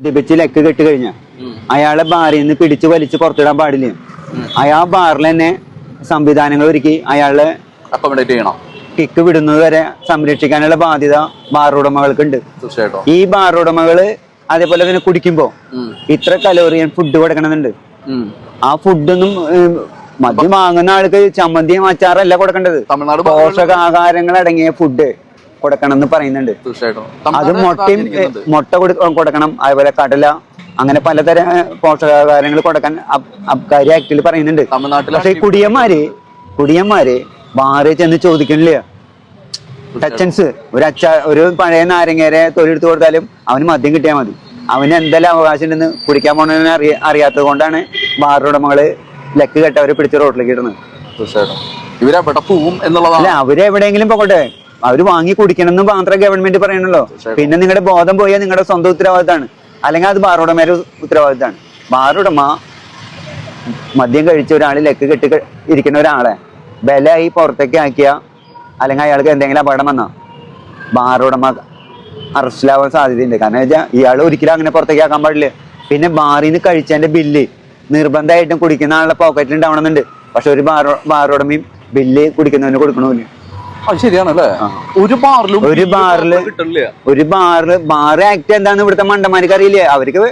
മദ്യപിച്ച് ലെക്ക് കെട്ട് കഴിഞ്ഞ. അയാളെ ബാറിൽ നിന്ന് പിടിച്ച് വലിച്ച് പുറത്തിടാൻ പാടില്ല. അയാൾ ബാറിൽ തന്നെ സംവിധാനങ്ങൾ ഒരുക്കി അയാളെ അക്കോമഡേറ്റ് ചെയ്യണം? കിക്ക് വിടുന്നത് വരെ സംരക്ഷിക്കാനുള്ള ബാധ്യത ബാർ ഉണ്ട് ഈ ബാർ ഉടമകൾ അതേപോലെ തന്നെ കുടിക്കുമ്പോ ഇത്ര കലോറിയൻ ഫുഡ് കൊടുക്കണമെന്നുണ്ട്. ആ ഫുഡൊന്നും മദ്യം വാങ്ങുന്ന ആൾക്ക് ചമ്മന്തിയും അച്ചാറല്ല കൊടുക്കേണ്ടത്. പോഷകാഹാരങ്ങൾ അടങ്ങിയ ഫുഡ് കൊടുക്കണം എന്ന് പറയുന്നുണ്ട്. തീർച്ചയായിട്ടും. അത് മുട്ടയും മുട്ട കൊടു- കൊടുക്കണം. അതുപോലെ കടല അങ്ങനെ പലതരം പോഷകാഹാരങ്ങൾ കൊടുക്കാൻ അബ്കാരി ആക്ടിൽ പറയുന്നുണ്ട്. പക്ഷെ കുടിയന്മാര് കുടിയന്മാര് ബാറിൽ ചെന്ന് ചോദിക്കണില്ല ടച്ചൻസ് ഒരു അച്ച ഒരു പഴയ നാരങ്ങേരെ തൊഴിലെടുത്ത് കൊടുത്താലും അവന് മദ്യം കിട്ടിയാൽ മതി. അവന് എന്തെല്ലാം അവകാശം ഉണ്ടെന്ന് കുടിക്കാൻ പോണെന്ന് അറിയ അറിയാത്തത് കൊണ്ടാണ് ബാറുടമകൾ ലക്ക് കെട്ടവരെ പിടിച്ച് റോട്ടിലേക്ക് ഇടുന്നത്. തീർച്ചയായിട്ടും. ഇവരെവിടെ പോവും അല്ല എന്നുള്ളതാണ്. അവർ എവിടെയെങ്കിലും പോകട്ടെ. അവർ വാങ്ങി കുടിക്കണം എന്ന് മാത്രമേ ഗവൺമെന്റ് പറയണല്ലോ പിന്നെ നിങ്ങളുടെ ബോധം പോയാൽ നിങ്ങളുടെ സ്വന്തം ഉത്തരവാദിത്തമാണ്. അല്ലെങ്കിൽ അത് ബാറുടമയുടെ ഉത്തരവാദിത്തമാണ്. ബാറുടമ മദ്യം കഴിച്ച ഒരാൾ ലെക്ക് കെട്ടി ഇരിക്കുന്ന ഒരാളെ ബലായി പുറത്തേക്ക് ആക്കിയ അല്ലെങ്കിൽ അയാൾക്ക് എന്തെങ്കിലും അപകടം വന്നാ ബാറുടമ അറസ്റ്റിലാവാൻ സാധ്യതയുണ്ട്. കാരണം വെച്ചാൽ ഇയാൾ ഒരിക്കലും അങ്ങനെ പുറത്തേക്ക് ആക്കാൻ പാടില്ല. പിന്നെ ബാറിൽ നിന്ന് കഴിച്ചതിന്റെ ബില്ല് നിർബന്ധമായിട്ടും കുടിക്കുന്ന ആളുടെ പോക്കറ്റിൽ ഉണ്ടാവണമെന്നുണ്ട്. പക്ഷെ ഒരു ബാറോ ബാറുടമയും ബില്ല് കുടിക്കുന്നവന് കൊടുക്കണമില്ല. അത് ഒരു ബാറിലും ഒരു ബാറിൽ ഒരു ബാറ് ബാർ ആക്ട് എന്താന്ന് ഇവിടുത്തെ മണ്ടന്മാർക്ക് അറിയില്ലേ? അവർക്ക്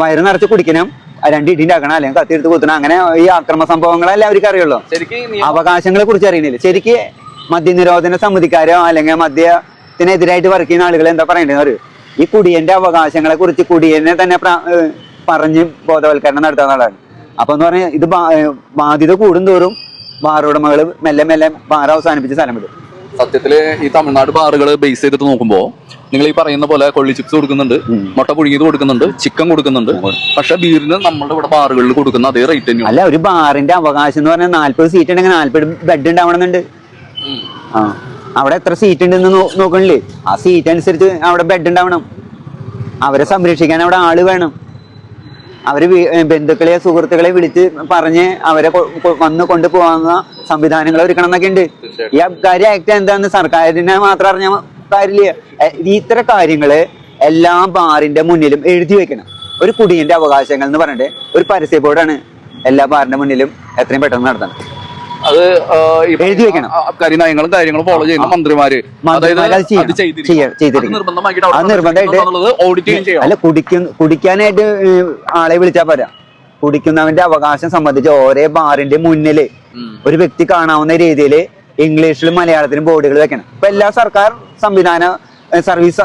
വയറ് നിറച്ച് കുടിക്കണം. രണ്ട് ഇടിണ്ടാക്കണം അല്ലെങ്കിൽ കത്തിയെടുത്ത് കുത്തണം. അങ്ങനെ ഈ അക്രമ സംഭവങ്ങളല്ലേ അവർക്ക് അറിയുള്ളൂ. അവകാശങ്ങളെ കുറിച്ച് അറിയണില്ല. ശരിക്ക് മദ്യനിരോധന സമിതിക്കാരോ അല്ലെങ്കിൽ മദ്യത്തിനെതിരായിട്ട് വർക്ക് ചെയ്യുന്ന ആളുകൾ എന്താ പറയേണ്ടത് അറിയോ? ഈ കുടിയന്റെ അവകാശങ്ങളെ കുറിച്ച് കുടിയനെ തന്നെ പറഞ്ഞ് ബോധവൽക്കരണം നടത്താൻ ആളാണ്. അപ്പൊ എന്ന് പറഞ്ഞാൽ ഇത് ബാധ്യത കൂടുന്തോറും ബാർ ഉടമകൾ മെല്ലെ മെല്ലെ ബാർ അവസാനിപ്പിച്ച് സ്ഥലം വിടും സത്യത്തിൽ ഈ തമിഴ്നാട് ബാറുകൾ ബേസ് ചെയ്തിട്ട് നോക്കുമ്പോ നിങ്ങൾ ഈ പറയുന്ന പോലെ കൊള്ളി ചിപ്സ് കൊടുക്കുന്നുണ്ട് മുട്ട പുഴുങ്ങിയത് കൊടുക്കുന്നുണ്ട് ചിക്കൻ കൊടുക്കുന്നുണ്ട്. പക്ഷെ ബീറിന് നമ്മുടെ ഇവിടെ ബാറുകളിൽ കൊടുക്കുന്ന അതേ റേറ്റ് തന്നെയാണ്. അല്ല ഒരു ബാറിന്റെ അവകാശം എന്ന് പറഞ്ഞാൽ നാല്പത് സീറ്റ് ഉണ്ടെങ്കിൽ നാല്പത് ബെഡ് ഉണ്ടാവണമെന്നുണ്ട്. അവിടെ എത്ര സീറ്റ് ഉണ്ടെന്ന് നോക്കണില്ലേ? ആ സീറ്റ് അനുസരിച്ച് അവിടെ ബെഡ് ഉണ്ടാവണം. അവരെ സംരക്ഷിക്കാൻ അവിടെ ആൾ വേണം. അവർ ബന്ധുക്കളെയോ സുഹൃത്തുക്കളെ വിളിച്ച് പറഞ്ഞ് അവരെ വന്ന് കൊണ്ടുപോകുന്ന സംവിധാനങ്ങൾ ഒരുക്കണം എന്നൊക്കെ ഉണ്ട് ഈ അബ്കാരി ആക്ട് എന്താന്ന് സർക്കാരിനെ മാത്രം അറിഞ്ഞ കാര്യമില്ല. ഇത്തര കാര്യങ്ങൾ എല്ലാ ബാറിന്റെ മുന്നിലും എഴുതി വെക്കണം. ഒരു കുടിയന്റെ അവകാശങ്ങൾ എന്ന് പറഞ്ഞിട്ട് ഒരു പരസ്യ ബോർഡാണ് എല്ലാ ബാറിന്റെ മുന്നിലും എത്രയും പെട്ടെന്ന് നടത്തണം. അത് എഴുതി വെക്കണം. കരി നയങ്ങളും കാര്യങ്ങളും ഫോളോ ചെയ്യുന്ന മന്ത്രിമാര്. നിർബന്ധമായിട്ട് അല്ല കുടിക്കാനായിട്ട് ആളെ വിളിച്ചാ പോരാ. കുടിക്കുന്നവന്റെ അവകാശം സംബന്ധിച്ച് ഓരോ ബാറിന്റെ മുന്നിൽ ഒരു വ്യക്തി കാണാവുന്ന രീതിയിൽ ഇംഗ്ലീഷിലും മലയാളത്തിലും ബോർഡുകൾ വെക്കണം. ഇപ്പൊ എല്ലാ സർക്കാർ സംവിധാന സർവീസ്